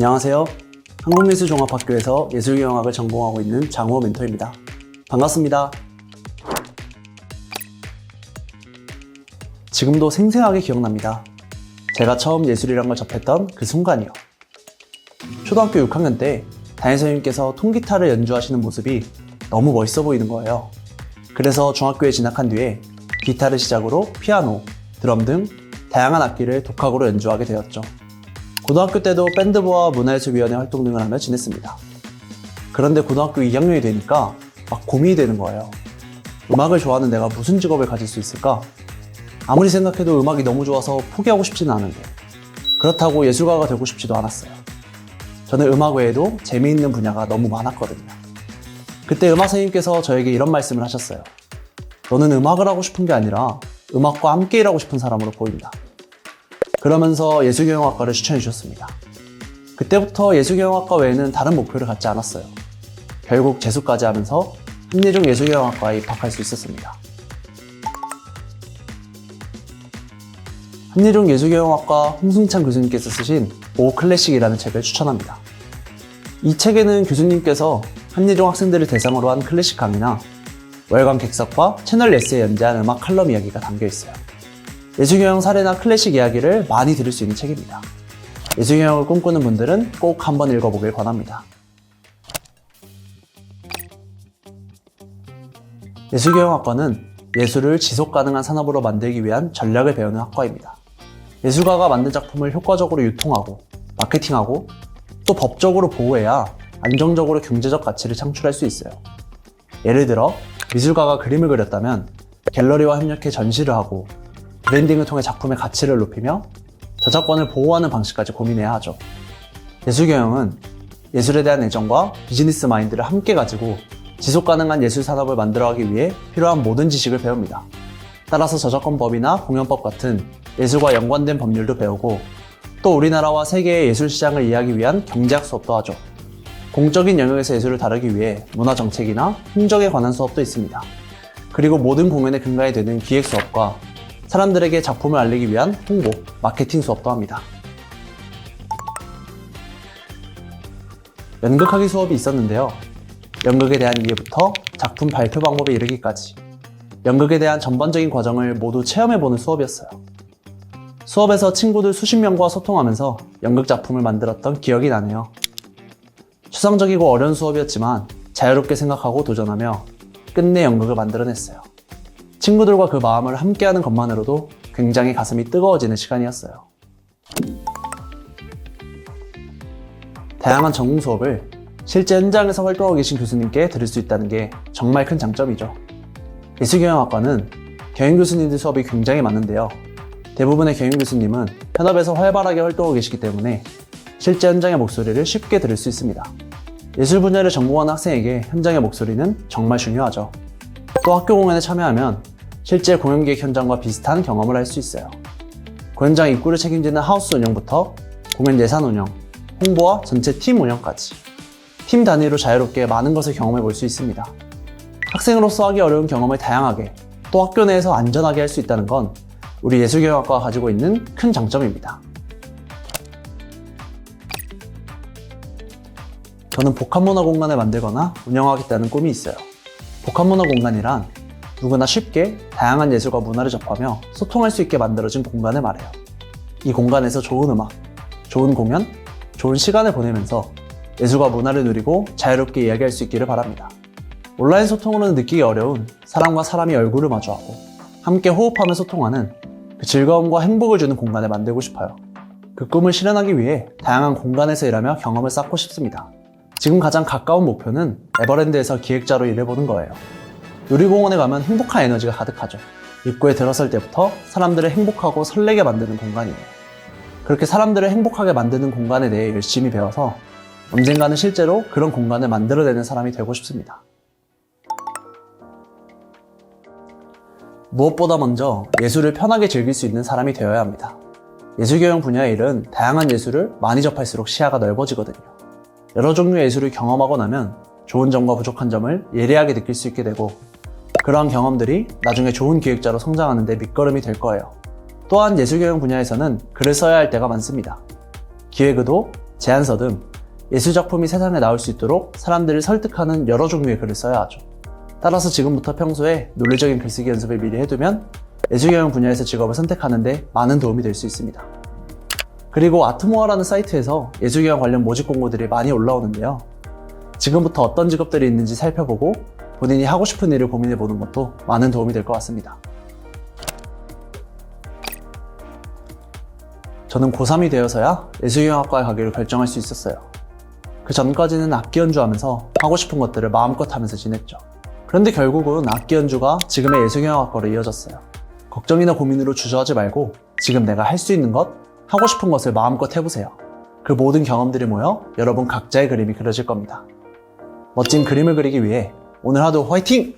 안녕하세요. 한국미술종합학교에서 예술경영학을 전공하고 있는 장우호 멘토입니다. 반갑습니다. 지금도 생생하게 기억납니다. 제가 처음 예술이란 걸 접했던 그 순간이요. 초등학교 6학년 때 담임 선생님께서 통기타를 연주하시는 모습이 너무 멋있어 보이는 거예요. 그래서 중학교에 진학한 뒤에 기타를 시작으로 피아노, 드럼 등 다양한 악기를 독학으로 연주하게 되었죠. 고등학교 때도 밴드부와 문화예술위원회 활동 등을 하며 지냈습니다. 그런데 고등학교 2학년이 되니까 막 고민이 되는 거예요. 음악을 좋아하는 내가 무슨 직업을 가질 수 있을까? 아무리 생각해도 음악이 너무 좋아서 포기하고 싶지는 않은데 그렇다고 예술가가 되고 싶지도 않았어요. 저는 음악 외에도 재미있는 분야가 너무 많았거든요. 그때 음악 선생님께서 저에게 이런 말씀을 하셨어요. 너는 음악을 하고 싶은 게 아니라 음악과 함께 일하고 싶은 사람으로 보인다. 그러면서 예술경영학과를 추천해 주셨습니다. 그때부터 예술경영학과 외에는 다른 목표를 갖지 않았어요. 결국 재수까지 하면서 한예종 예술경영학과에 입학할 수 있었습니다. 한예종 예술경영학과 홍승찬 교수님께서 쓰신 오 클래식이라는 책을 추천합니다. 이 책에는 교수님께서 한예종 학생들을 대상으로 한 클래식 강의나 월간 객석과 채널 예스에 연재한 음악 칼럼 이야기가 담겨 있어요. 예술경영 사례나 클래식 이야기를 많이 들을 수 있는 책입니다. 예술경영을 꿈꾸는 분들은 꼭 한번 읽어보길 권합니다. 예술경영학과는 예술을 지속 가능한 산업으로 만들기 위한 전략을 배우는 학과입니다. 예술가가 만든 작품을 효과적으로 유통하고 마케팅하고 또 법적으로 보호해야 안정적으로 경제적 가치를 창출할 수 있어요. 예를 들어 미술가가 그림을 그렸다면 갤러리와 협력해 전시를 하고 브랜딩을 통해 작품의 가치를 높이며 저작권을 보호하는 방식까지 고민해야 하죠. 예술경영은 예술에 대한 애정과 비즈니스 마인드를 함께 가지고 지속 가능한 예술 산업을 만들어가기 위해 필요한 모든 지식을 배웁니다. 따라서 저작권법이나 공연법 같은 예술과 연관된 법률도 배우고 또 우리나라와 세계의 예술 시장을 이해하기 위한 경제학 수업도 하죠. 공적인 영역에서 예술을 다루기 위해 문화 정책이나 행정에 관한 수업도 있습니다. 그리고 모든 공연의 근간이 되는 기획 수업과 사람들에게 작품을 알리기 위한 홍보, 마케팅 수업도 합니다. 연극하기 수업이 있었는데요. 연극에 대한 이해부터 작품 발표 방법에 이르기까지 연극에 대한 전반적인 과정을 모두 체험해보는 수업이었어요. 수업에서 친구들 수십 명과 소통하면서 연극 작품을 만들었던 기억이 나네요. 추상적이고 어려운 수업이었지만 자유롭게 생각하고 도전하며 끝내 연극을 만들어냈어요. 친구들과 그 마음을 함께하는 것만으로도 굉장히 가슴이 뜨거워지는 시간이었어요. 다양한 전공 수업을 실제 현장에서 활동하고 계신 교수님께 들을 수 있다는 게 정말 큰 장점이죠. 예술경영학과는 경영 교수님들 수업이 굉장히 많은데요. 대부분의 경영 교수님은 현업에서 활발하게 활동하고 계시기 때문에 실제 현장의 목소리를 쉽게 들을 수 있습니다. 예술 분야를 전공하는 학생에게 현장의 목소리는 정말 중요하죠. 또 학교 공연에 참여하면 실제 공연 기획 현장과 비슷한 경험을 할 수 있어요. 공연장 입구를 책임지는 하우스 운영부터 공연 예산 운영, 홍보와 전체 팀 운영까지 팀 단위로 자유롭게 많은 것을 경험해 볼 수 있습니다. 학생으로서 하기 어려운 경험을 다양하게 또 학교 내에서 안전하게 할 수 있다는 건 우리 예술경영학과가 가지고 있는 큰 장점입니다. 저는 복합문화 공간을 만들거나 운영하겠다는 꿈이 있어요. 복합문화 공간이란 누구나 쉽게 다양한 예술과 문화를 접하며 소통할 수 있게 만들어진 공간을 말해요. 이 공간에서 좋은 음악, 좋은 공연, 좋은 시간을 보내면서 예술과 문화를 누리고 자유롭게 이야기할 수 있기를 바랍니다. 온라인 소통으로는 느끼기 어려운 사람과 사람이 얼굴을 마주하고 함께 호흡하며 소통하는 그 즐거움과 행복을 주는 공간을 만들고 싶어요. 그 꿈을 실현하기 위해 다양한 공간에서 일하며 경험을 쌓고 싶습니다. 지금 가장 가까운 목표는 에버랜드에서 기획자로 일해보는 거예요. 놀이공원에 가면 행복한 에너지가 가득하죠. 입구에 들어설 때부터 사람들을 행복하고 설레게 만드는 공간이에요. 그렇게 사람들을 행복하게 만드는 공간에 대해 열심히 배워서 언젠가는 실제로 그런 공간을 만들어내는 사람이 되고 싶습니다. 무엇보다 먼저 예술을 편하게 즐길 수 있는 사람이 되어야 합니다. 예술교양 분야의 일은 다양한 예술을 많이 접할수록 시야가 넓어지거든요. 여러 종류의 예술을 경험하고 나면 좋은 점과 부족한 점을 예리하게 느낄 수 있게 되고 그러한 경험들이 나중에 좋은 기획자로 성장하는 데 밑거름이 될 거예요. 또한 예술경영 분야에서는 글을 써야 할 때가 많습니다. 기획의도, 제안서 등 예술작품이 세상에 나올 수 있도록 사람들을 설득하는 여러 종류의 글을 써야 하죠. 따라서 지금부터 평소에 논리적인 글쓰기 연습을 미리 해두면 예술경영 분야에서 직업을 선택하는데 많은 도움이 될 수 있습니다. 그리고 아트모아라는 사이트에서 예술경영 관련 모집 공고들이 많이 올라오는데요. 지금부터 어떤 직업들이 있는지 살펴보고 본인이 하고 싶은 일을 고민해 보는 것도 많은 도움이 될 것 같습니다. 저는 고3이 되어서야 예술경영학과에 가기로 결정할 수 있었어요. 그 전까지는 악기 연주하면서 하고 싶은 것들을 마음껏 하면서 지냈죠. 그런데 결국은 악기 연주가 지금의 예술경영학과로 이어졌어요. 걱정이나 고민으로 주저하지 말고 지금 내가 할 수 있는 것, 하고 싶은 것을 마음껏 해보세요. 그 모든 경험들이 모여 여러분 각자의 그림이 그려질 겁니다. 멋진 그림을 그리기 위해 오늘 하루 화이팅!